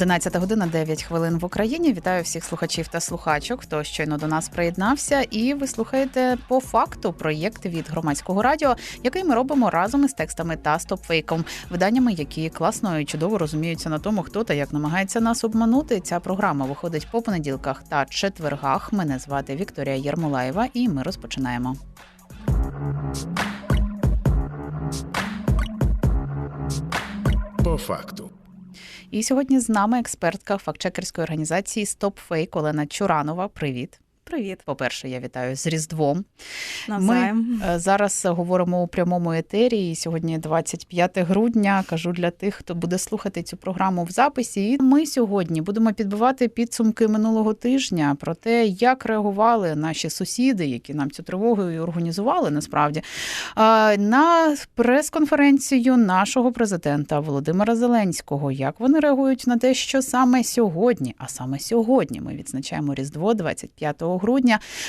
11 година 9 хвилин в Україні. Вітаю всіх слухачів та слухачок, хто щойно до нас приєднався. І ви слухаєте по факту проєкт від громадського радіо, який ми робимо разом із текстами та стопфейком, виданнями, які класно і чудово розуміються на тому, хто та як намагається нас обманути. Ця програма виходить по понеділках та четвергах. Мене звати Вікторія Єрмолаєва, і ми розпочинаємо. По факту. І сьогодні з нами експертка фактчекерської організації StopFake Олена Чуранова. Привіт. Привіт, По-перше, я вітаю з Різдвом. навзаєм. Ми е, зараз говоримо у прямому етері. і Сьогодні 25 грудня. Кажу для тих, хто буде слухати цю програму в записі. І ми сьогодні будемо підбивати підсумки минулого тижня про те, як реагували наші сусіди, які нам цю тривогу і організували насправді на прес-конференцію нашого президента Володимира Зеленського. Як вони реагують на те, що саме сьогодні, а саме сьогодні ми відзначаємо Різдво 25 грудня.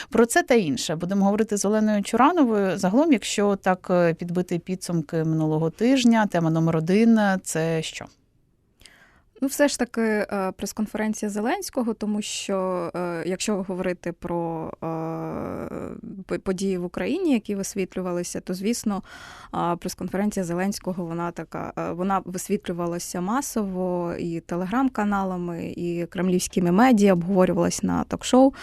Про це та інше будемо говорити з Оленою Чурановою. Загалом, якщо так е, підбити підсумки минулого тижня, тема номер один це що? Ну, все ж таки, е, прес-конференція Зеленського, тому що е, якщо говорити про е, події в Україні, які висвітлювалися, то звісно, прес-конференція Зеленського вона така, вона висвітлювалася масово і телеграм-каналами, і кремлівськими медіа обговорювалася на ток-шоу.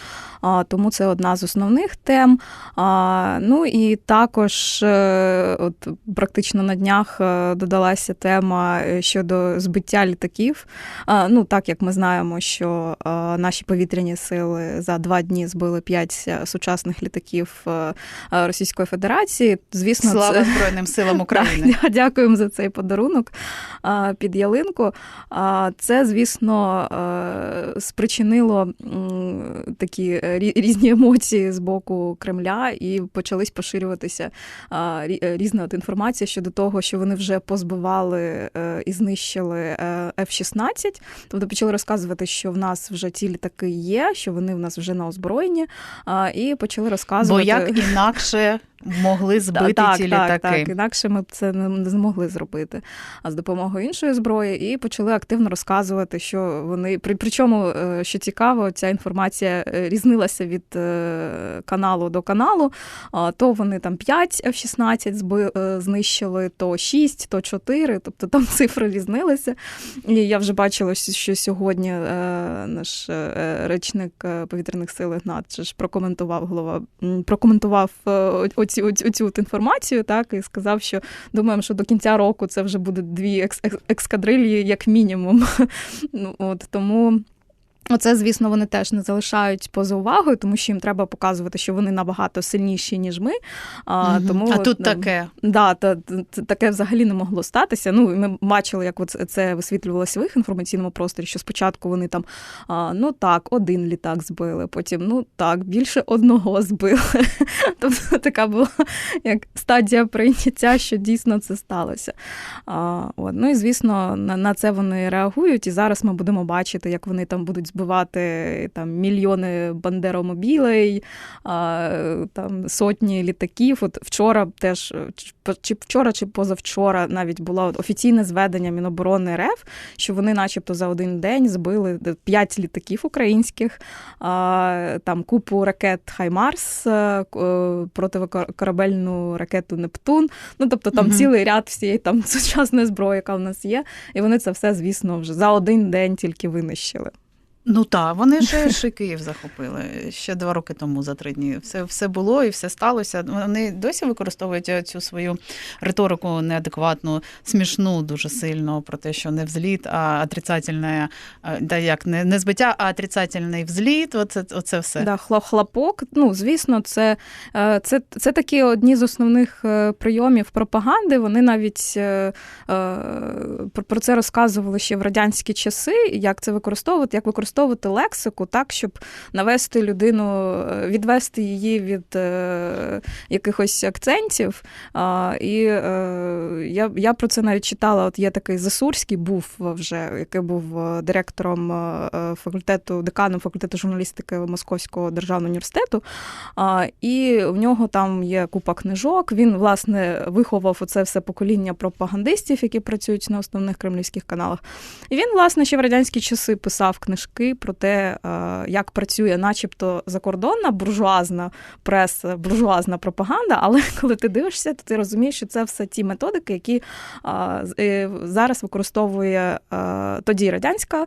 Тому це одна з основних тем. Ну і також, от практично на днях додалася тема щодо збиття літаків. Ну, так як ми знаємо, що наші повітряні сили за два дні збили п'ять е, сучасних літаків е, Російської Федерації. Звісно, слава це... Збройним силам України. Дякуємо за цей подарунок під ялинку. Це, звісно, е, спричинило такі різні емоції з боку Кремля, і почались поширюватися різна от інформація щодо того, що вони вже позбивали і знищили F-16. Тобто почали розказувати, що в нас вже ті літаки є, що вони в нас вже на озброєнні, і почали розказувати. Бо як інакше могли збити так, ці так, літаки. Так, інакше ми б це не змогли зробити. А з допомогою іншої зброї, і почали активно розказувати, що вони при причому, е, що цікаво, ця інформація е, різнилася від е, каналу до каналу. То вони там 5 F-16 знищили, то 6, то 4, тобто там цифри різнилися. І я вже бачила, що сьогодні наш речник повітряних сил Ігнат прокоментував голова, прокоментував оці, оцю от інформацію, так, і сказав, що думаємо, що до кінця року це вже буде дві екс екскадрилії, як мінімум. Ну, от, Тому. Оце, звісно, вони теж не залишають поза увагою, тому що їм треба показувати, що вони набагато сильніші, ніж ми. А угу. тому, а тут таке. Да, та, таке взагалі не могло статися. Ну, Ми бачили, як це висвітлювалося в їх інформаційному просторі, що спочатку вони там, а, ну так, один літак збили, потім ну так, більше одного збили. Тобто така була як стадія прийняття, що дійсно це сталося. А, от. Ну і звісно, на, на це вони реагують. І зараз ми будемо бачити, як вони там будуть збивати там мільйони бандеромобілей, там сотні літаків. От вчора теж чи вчора, чи позавчора навіть було офіційне зведення Міноборони РФ, що вони, начебто, за один день збили п'ять літаків українських, там купу ракет Хаймарс, е, противокорабельну ракету Нептун. Ну тобто там угу. цілий ряд всієї там сучасної зброї, яка в нас є, і вони це все, звісно, вже за один день тільки винищили. Ну так, вони ж ще Київ захопили ще два роки тому за три дні. Все все було і все сталося. Вони досі використовують цю свою риторику неадекватну, смішну дуже сильно про те, що не взліт, а отрицательне, да як не не збиття, а отрицательний взліт. Оце оце все. Да, хлопок. Ну звісно, це, е, це, це такі одні з основних е, прийомів пропаганди. Вони навіть е, про це розказували ще в радянські часи, як це використовувати, як використовувати використовувати лексику так, щоб навести людину, е, відвести її від е, якихось акцентів. А, і е, я, я про це навіть читала. От є такий Засурський, був вже, який був е, директором е, факультету, деканом факультету журналістики Московського державного університету. А, і в нього там є купа книжок. Він, власне, виховав оце все покоління пропагандистів, які працюють на основних кремлівських каналах. І він, власне, ще в радянські часи писав книжки про те, е, як працює, начебто, закордонна буржуазна преса, буржуазна пропаганда. Але коли ти дивишся, то ти розумієш, що це все ті методики, які з- е, зараз використовує тоді радянська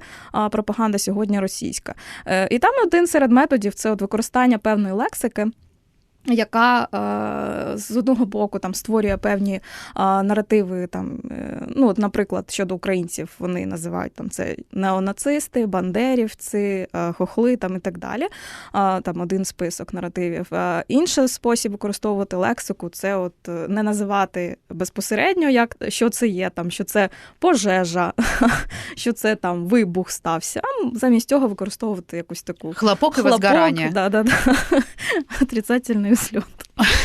пропаганда, сьогодні російська. Е, І там один серед методів це от використання певної лексики. Яка е, з одного боку там створює певні е, наративи, там, е, ну, от, наприклад, щодо українців, вони називають там це неонацисти, бандерівці, хохли там, і так далі. Там один список наративів. Інший спосіб використовувати лексику це от не називати безпосередньо, як що це є, там, що це пожежа, що це там вибух стався. А замість цього використовувати якусь таку Хлопок і возгорання. да, да, да. отрицательний сльот.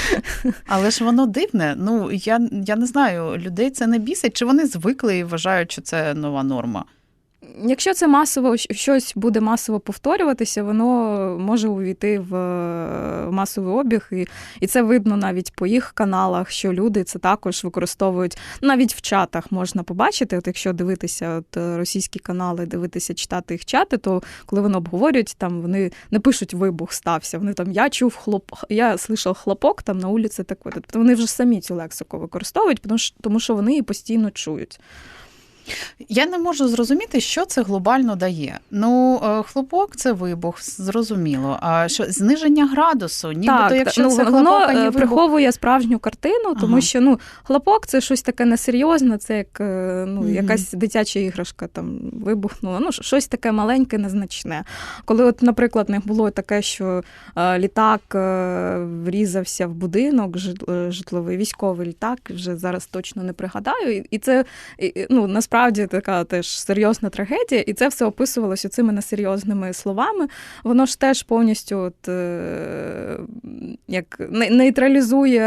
Але ж воно дивне. Ну я, я не знаю, людей це не бісить, чи вони звикли і вважають, що це нова норма. Якщо це масово щось буде масово повторюватися, воно може увійти в е, масовий обіг, і, і це видно навіть по їх каналах, що люди це також використовують навіть в чатах можна побачити. От якщо дивитися от е, російські канали, дивитися, читати їх чати, то коли вони обговорюють, там вони не пишуть вибух стався. Вони там я чув хлоп, я слышав хлопок там на вулиці такої. Тобто вони вже самі цю лексику використовують, тому що вони її постійно чують. Я не можу зрозуміти, що це глобально дає. Ну, е, хлопок це вибух, зрозуміло. А що зниження градусу, нібито, якщо ну, це воно хлопок, а не е, вибух. приховує справжню картину, тому Ага. що ну хлопок це щось таке несерйозне, це як е, ну, Мгм. якась дитяча іграшка там вибухнула. Ну, щось таке маленьке, незначне. Коли, от, наприклад, не було таке, що літак врізався в будинок, житловий військовий літак, вже зараз точно не пригадаю. І, це ну, насправді така теж серйозна трагедія, і це все описувалося цими несерйозними словами. Воно ж теж повністю от, е, як нейтралізує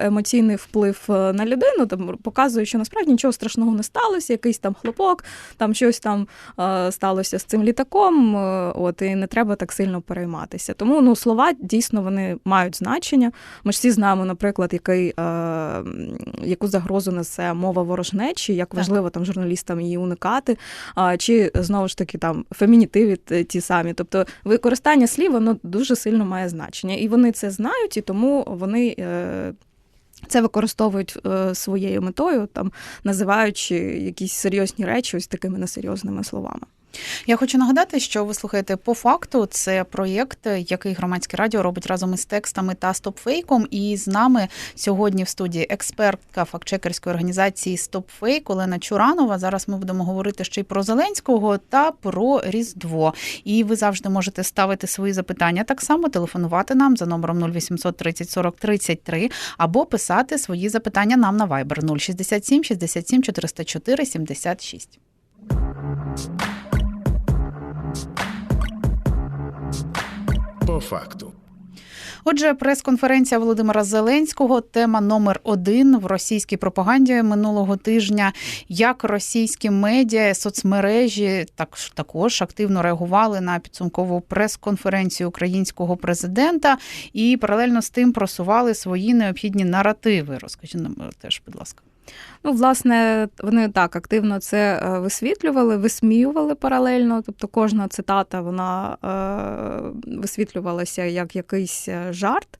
емоційний вплив е, на людину, там показує, що насправді нічого страшного не сталося, якийсь там хлопок, там щось там е, сталося з цим літаком. От і не треба так сильно перейматися. Тому ну слова дійсно вони мають значення. Ми ж всі знаємо, наприклад, який, яку загрозу несе мова ворожнечі, як важливо там журналістам її уникати, а, чи знову ж таки там фемінітиви ті самі. Тобто використання слів воно дуже сильно має значення, і вони це знають, і тому вони. е, Це використовують е, своєю метою, там називаючи якісь серйозні речі ось такими несерйозними словами. Я хочу нагадати, що ви слухаєте по факту. Це проєкт, який громадське радіо робить разом із текстами та стопфейком. І з нами сьогодні в студії експертка фактчекерської організації Стопфейк Олена Чуранова. Зараз ми будемо говорити ще й про Зеленського та про Різдво. І ви завжди можете ставити свої запитання так само, телефонувати нам за номером 0800 30 40 33 або писати свої запитання нам на Viber 067 67 404 76. По факту. Отже, прес-конференція Володимира Зеленського. Тема номер один в російській пропаганді минулого тижня. Як російські медіа, соцмережі так також активно реагували на підсумкову прес-конференцію українського президента і паралельно з тим просували свої необхідні наративи. Розкажіть нам теж, будь ласка. Ну, власне, вони так активно це е, висвітлювали, висміювали паралельно. Тобто кожна цитата вона е, висвітлювалася як якийсь е, жарт.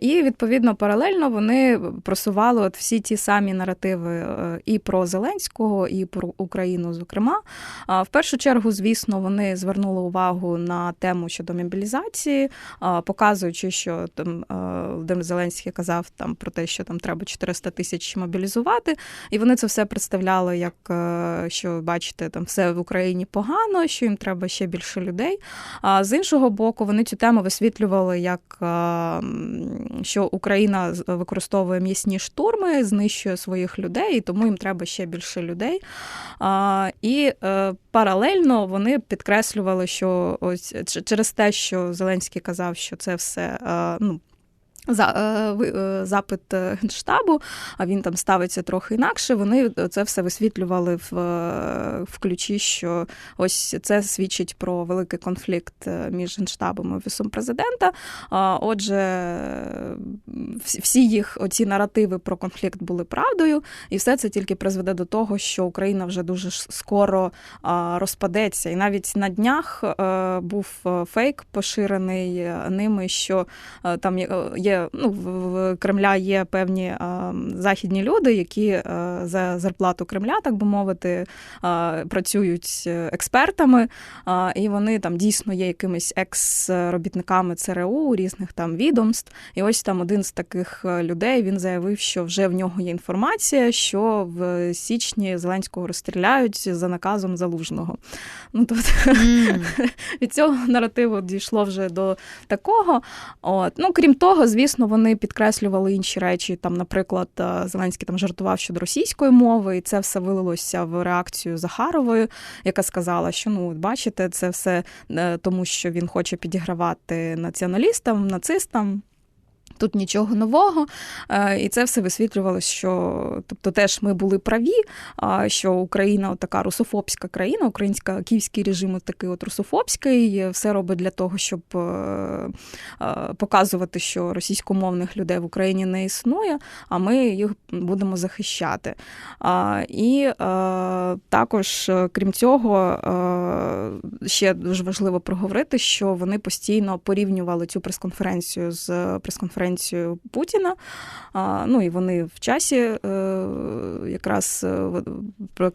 І відповідно паралельно вони просували от всі ті самі наративи і про Зеленського, і про Україну, зокрема. В першу чергу, звісно, вони звернули увагу на тему щодо мобілізації, показуючи, що там Володимир Зеленський казав там про те, що там треба 400 тисяч мобілізацій мобілізувати. І вони це все представляли, як е, що бачите, там все в Україні погано, що їм треба ще більше людей. А з іншого боку, вони цю тему висвітлювали як е, що Україна використовує м'ясні штурми, знищує своїх людей, і тому їм треба ще більше людей. І е, паралельно вони підкреслювали, що ось через те, що Зеленський казав, що це все ну. За е, е, запит е, генштабу, а він там ставиться трохи інакше. Вони це все висвітлювали в, в ключі, що ось це свідчить про великий конфлікт між генштабом і офісом президента. Отже, всі- їх оці наративи про конфлікт були правдою, і все це тільки призведе до того, що Україна вже дуже скоро розпадеться. І навіть на днях був фейк поширений ними, що там є- є ну, в Кремля є певні е, західні люди, які е, за зарплату Кремля, так би мовити, е, працюють експертами, е, і вони там дійсно є якимись екс-робітниками ЦРУ, різних там відомств. І ось там один з таких людей він заявив, що вже в нього є інформація, що в січні Зеленського розстріляють за наказом залужного. Ну тобто М. від цього наративу дійшло вже до такого. От. Ну, крім того, звісно, вони підкреслювали інші речі. Там, наприклад, е, Зеленський там жартував щодо російської мови, і це все вилилося в реакцію Захарової, яка сказала, що ну, бачите, це все е, тому, що він хоче підігравати націоналістам, нацистам. Тут нічого нового, Е, і це все висвітлювалося, що тобто теж ми були праві, що Україна така русофобська країна, українська київський режим такий от русофобський, все робить для того, щоб е, е, показувати, що російськомовних людей в Україні не існує, а ми їх будемо захищати. І також, крім цього, ще дуже важливо проговорити, що вони постійно порівнювали цю прес-конференцію з прес-конференцією Путіна. Ну і вони в часі е, якраз е,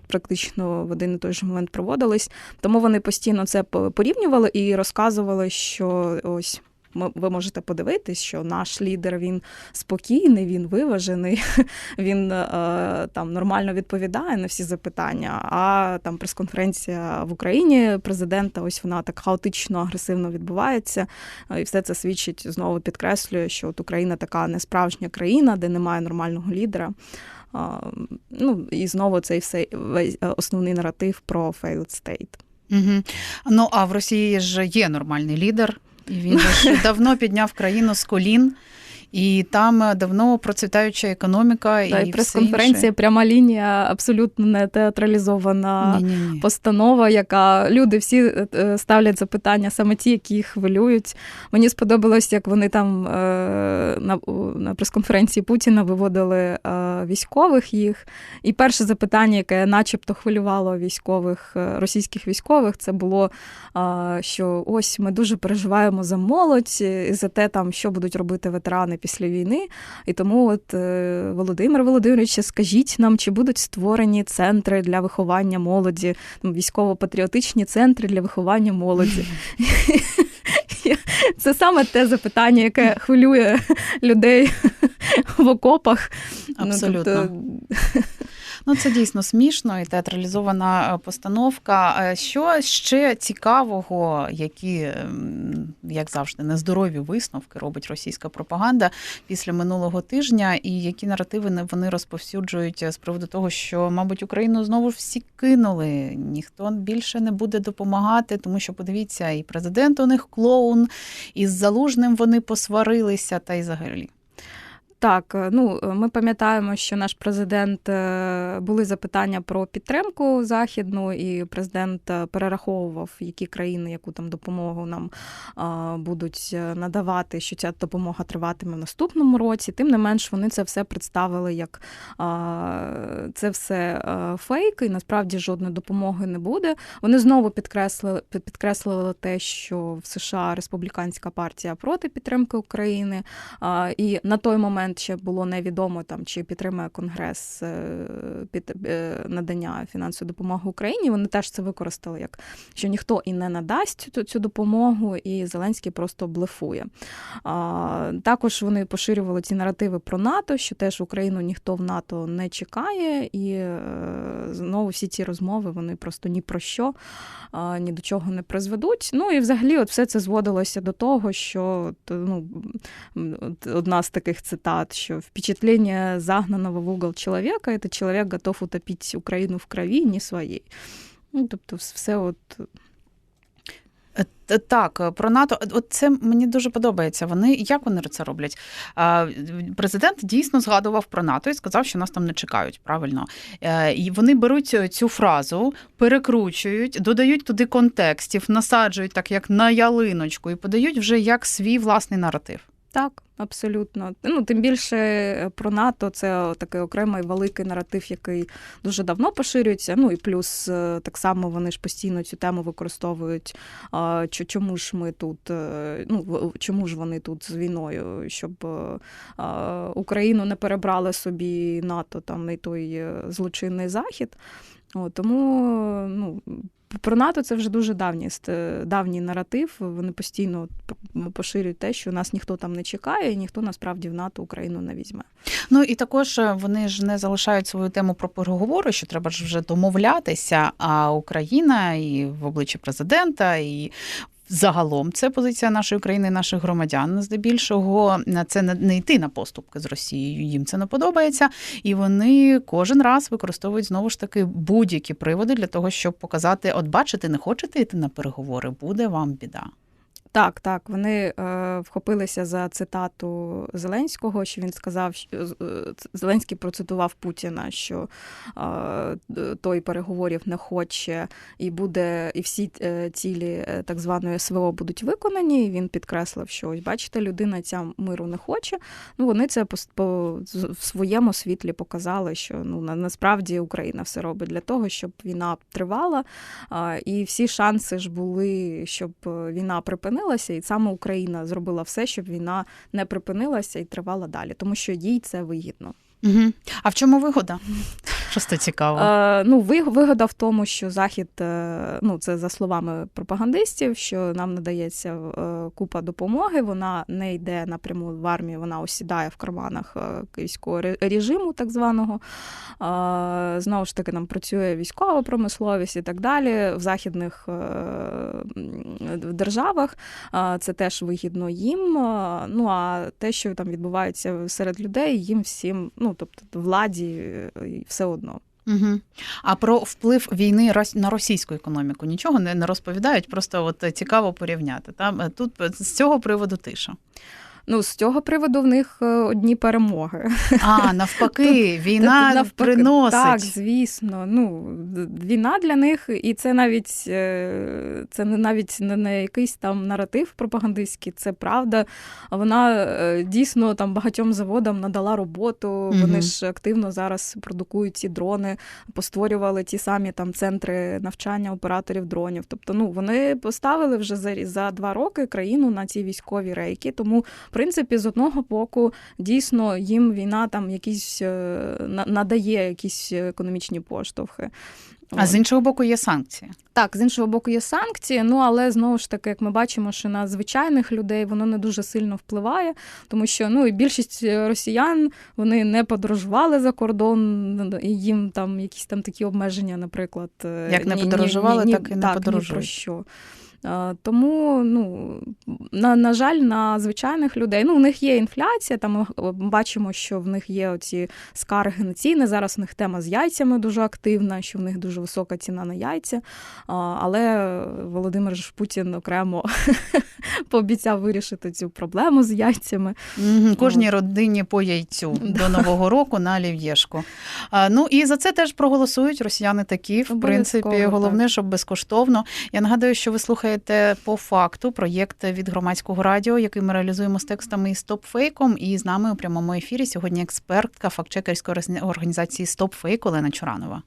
практично в один і той же момент проводились. Тому вони постійно це порівнювали і розказували, що ось. Ви можете подивитись, що наш лідер він спокійний, він виважений, він е, там нормально відповідає на всі запитання. А там прес-конференція в Україні президента, ось вона так хаотично, агресивно відбувається. Е, І все це свідчить знову підкреслює, що от Україна така несправжня країна, де немає нормального лідера. Ну і знову цей все е, основний наратив про failed state. Угу. Ну а в Росії ж є нормальний лідер, і він давно підняв країну з колін. І там е, давно процвітаюча економіка і, і прес-конференція, пряма лінія, абсолютно не театралізована. Ні, ні, ні. постанова, яка люди всі е, ставлять запитання, саме ті, які їх хвилюють. Мені сподобалось, як вони там е, на, на прес-конференції Путіна виводили е, військових їх. І перше запитання, яке начебто хвилювало військових, е, російських військових, це було, е, що ось ми дуже переживаємо за молодь і за те, там, що будуть робити ветерани після війни. І тому, от е, Володимир Володимирович, скажіть нам, чи будуть створені центри для виховання молоді, військово-патріотичні центри для виховання молоді. Це саме те запитання, яке хвилює людей в окопах. Абсолютно. Ну, тобто, Ну, це дійсно смішно і театралізована е, постановка. Е, Що ще цікавого, які, ем, як завжди, нездорові висновки робить російська пропаганда після минулого тижня, і які наративи вони розповсюджують е, з приводу того, що, мабуть, Україну знову ж всі кинули, ніхто більше не буде допомагати, тому що подивіться, і президент у них клоун, і з залужним вони посварилися, та й взагалі. Так, е, ну ми пам'ятаємо, що наш президент е, були запитання про підтримку західну, і президент е, перераховував, які країни, яку там допомогу нам е, будуть е, надавати, що ця допомога триватиме в наступному році. Тим не менш, вони це все представили як е, це все е, фейк, і насправді жодної допомоги не буде. Вони знову підкреслили підкреслили те, що в США республіканська партія проти підтримки України. І на той момент момент ще було невідомо там чи підтримує Конгрес е, під е, надання фінансової допомоги Україні. Вони теж це використали як що ніхто і не надасть цю, цю допомогу, і Зеленський просто блефує. А, Також вони поширювали ці наративи про НАТО, що теж Україну ніхто в НАТО не чекає, і е, знову всі ці розмови вони просто ні про що, а, ні до чого не призведуть. Ну і взагалі, от все це зводилося до того, що ну, одна з таких цитат, що впечатлення загнаного в угол чоловіка це чоловік готов утопити Україну в крові, не своїй. Ну, тобто, все от Е, Так, е, про НАТО, от це мені дуже подобається. Вони як вони це роблять? Президент дійсно згадував про НАТО і сказав, що нас там не чекають. Правильно, Е, і вони беруть цю фразу, перекручують, додають туди контекстів, насаджують так, як на ялиночку, і подають вже як свій власний наратив. Так, абсолютно. Ну, тим більше е, про НАТО це такий окремий великий наратив, який дуже давно поширюється. Ну і плюс е, так само вони ж постійно цю тему використовують. Чому ж ми тут, е, ну чому ж вони тут з війною, щоб Україну не перебрали собі НАТО там і той злочинний захід. О, тому ну, про НАТО це вже дуже давній, давній наратив. Вони постійно поширюють те, що нас ніхто там не чекає, і ніхто насправді в НАТО Україну не візьме. Ну і також е, вони ж не залишають свою тему про переговори, що треба ж вже домовлятися. А Україна і в обличчі президента, і загалом це позиція нашої країни, наших громадян. Здебільшого це не, йти на поступки з Росією. Їм це не подобається, і вони кожен раз використовують знову ж таки будь-які приводи для того, щоб показати: от бачите, не хочете йти на переговори, буде вам біда. Так, так, вони е, вхопилися за цитату Зеленського, що він сказав, що е, Зеленський процитував Путіна, що е, той переговорів не хоче, і буде, і всі е, цілі е, так званої СВО будуть виконані. І він підкреслив, що ось бачите, людина ця миру не хоче. Ну вони це по, по в своєму світлі показали, що ну на, насправді Україна все робить для того, щоб війна тривала, е, і всі шанси ж були, щоб війна припинилася припинилася, і саме Україна зробила все, щоб війна не припинилася і тривала далі, тому що їй це вигідно. Угу. А в чому вигода? Просто цікаво. Е, ну, вигода в тому, що захід, е, ну це за словами пропагандистів, що нам надається е, купа допомоги. Вона не йде напряму в армію, вона осідає в карманах київського режиму, так званого. Знову ж таки, нам працює військова промисловість і так далі. В західних державах це теж вигідно їм. Ну а те, що там відбувається серед людей, їм всім, ну тобто владі, все одно. Угу. А про вплив війни на російську економіку нічого не розповідають, просто от цікаво порівняти. Там тут з цього приводу тиша. Ну, з цього приводу в них е, одні перемоги. А, навпаки, тут, війна тут, навпаки, приносить. Так, звісно. Ну, Війна для них, і це навіть е, це не навіть не, не якийсь там наратив пропагандистський, це правда. Вона е, дійсно там багатьом заводам надала роботу. Угу. Вони ж активно зараз продукують ці дрони, постворювали ті самі там центри навчання операторів дронів. Тобто, ну вони поставили вже за, за два роки країну на ці військові рейки. Тому принципі, з одного боку, дійсно їм війна там якісь надає якісь економічні поштовхи. А з іншого боку, є санкції. Так, з іншого боку, є санкції. Ну але знову ж таки, як ми бачимо, що на звичайних людей воно не дуже сильно впливає, тому що ну і більшість росіян вони не подорожували за кордон, і їм там якісь там такі обмеження, наприклад, як не подорожували, ні, ні, так і не так, подорожують. Ні про що. Тому, ну на, на жаль, на звичайних людей ну у них є інфляція. Там ми бачимо, що в них є оці скарги на ціни. Зараз у них тема з яйцями дуже активна, що в них дуже висока ціна на яйця. Але Володимир ж Путін окремо пообіцяв вирішити цю проблему з яйцями. Кожній родині по яйцю до нового року на олів'єшку. Ну і за це теж проголосують росіяни такі. В принципі, головне, щоб безкоштовно. Я нагадую, що ви слухаєте слухаєте по факту проєкт від громадського радіо, який ми реалізуємо з текстами і стопфейком. І з нами у прямому ефірі сьогодні експертка фактчекерської організації «Стопфейк» Олена Чуранова.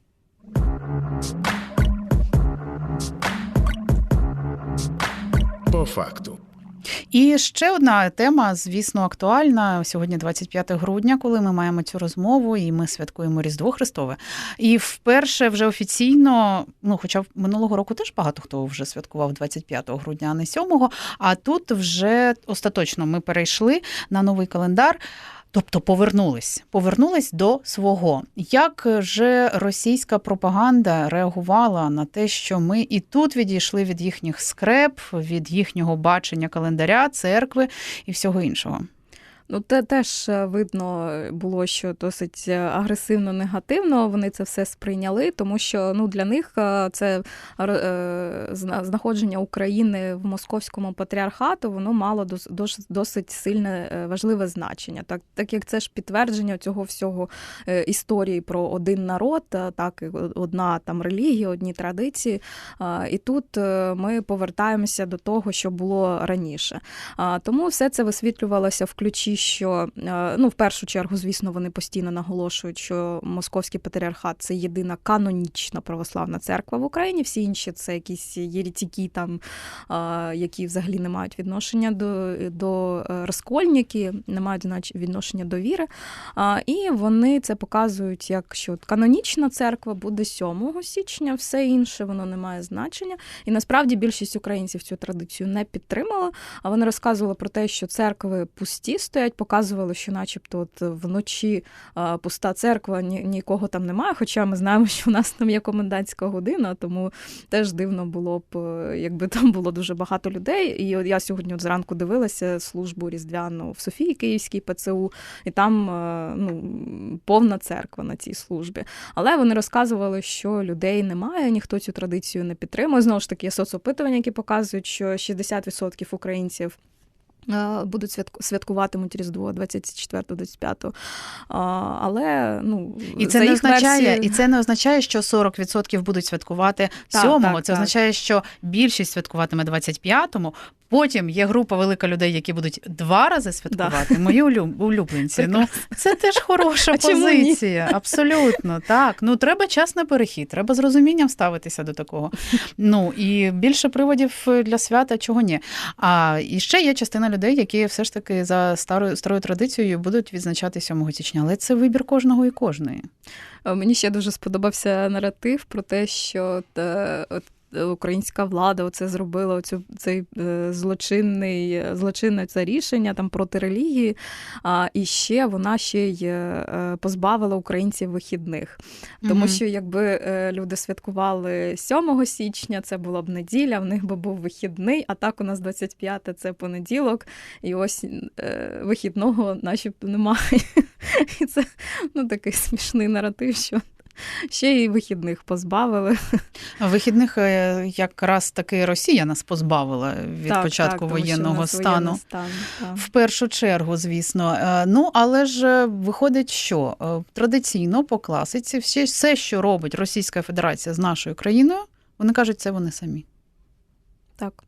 По факту. І ще одна тема, звісно, актуальна сьогодні, 25 грудня, коли ми маємо цю розмову, і ми святкуємо Різдво Христове. І вперше вже офіційно, ну хоча минулого року теж багато хто вже святкував 25 грудня, а не 7, А тут вже остаточно ми перейшли на новий календар. Тобто повернулись, повернулись до свого. Як же російська пропаганда реагувала на те, що ми і тут відійшли від їхніх скреп, від їхнього бачення календаря, церкви і всього іншого? Ну, те теж е, видно було, що досить е, агресивно негативно вони це все сприйняли, тому що ну для них е, це знаходження України в московському патріархату воно мало досить сильне важливе значення. Так так як це ж підтвердження цього всього історії про один народ, так одна там релігія, одні традиції. І тут ми повертаємося до того, що було раніше. Тому все це висвітлювалося в ключі що е, ну в першу чергу, звісно, вони постійно наголошують, що московський патріархат це єдина канонічна православна церква в Україні. Всі інші це якісь єретики, там е, які взагалі не мають відношення до до е, розкольники, не мають відношення до віри. І вони це показують, як що канонічна церква буде 7 січня, все інше воно не має значення. І насправді більшість українців цю традицію не підтримала. А вони розказували про те, що церкви пусті стоять навіть показували, що, начебто, от вночі пуста церква, ні, нікого там немає. Хоча ми знаємо, що в нас там є комендантська година, тому теж дивно було б, якби там було дуже багато людей. І от я сьогодні от зранку дивилася службу різдвяну в Софії Київській ПЦУ, і там ну, повна церква на цій службі. Але вони розказували, що людей немає, ніхто цю традицію не підтримує. Знову ж таки, є соцопитування, які показують, що 60% українців. Будуть святкуватимуть Різдво 24-25. Але ну і це не означає, версії... і це не означає, що 40% будуть святкувати 7-го. Це так. означає, що більшість святкуватиме 25-му, Потім є група велика людей, які будуть два рази святкувати. Да. Мої улюбленці. Ну це теж хороша а позиція. Абсолютно так. Ну треба час на перехід, треба з розумінням ставитися до такого. Ну і більше приводів для свята, чого ні. А і ще є частина людей, які все ж таки за старою старою традицією будуть відзначати 7 січня. Але це вибір кожного і кожної. Мені ще дуже сподобався наратив про те, що та, от українська влада оце зробила оцю цей е, злочинний злочинне це рішення там проти релігії. А і ще вона ще й е, позбавила українців вихідних. Тому що якби е, люди святкували 7 січня, це була б неділя, в них би був вихідний, а так у нас 25 це понеділок, і ось вихідного начебто немає. І це ну, такий смішний наратив, що ще й вихідних позбавили. Вихідних е, якраз таки Росія нас позбавила від так, початку так, воєнного стану. Стан, в першу чергу, звісно. Е, ну, але ж е, виходить, що традиційно по класиці все, що робить Російська Федерація з нашою країною, вони кажуть, це вони самі. Так.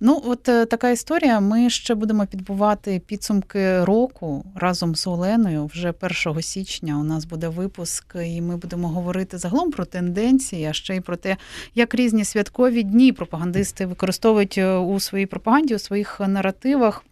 Ну, от е, така історія. Ми ще будемо підбувати підсумки року разом з Оленою. Вже 1 січня у нас буде випуск, і ми будемо говорити загалом про тенденції, а ще й про те, як різні святкові дні пропагандисти використовують е, у своїй пропаганді, у своїх наративах.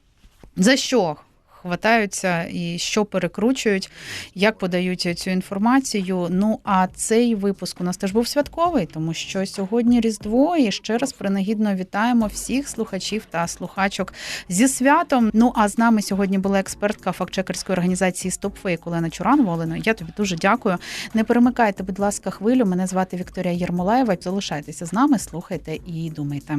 За що хватаються і що перекручують, як подають цю інформацію. Ну а цей випуск у нас теж був святковий, тому що сьогодні Різдво і ще раз принагідно вітаємо всіх слухачів та слухачок зі святом. Ну а з нами сьогодні була експертка фактчекерської організації StopFake Олена Чуранова. Олено, я тобі дуже дякую. Не перемикайте, будь ласка, хвилю. Мене звати Вікторія Єрмолаєва. Залишайтеся з нами, слухайте і думайте.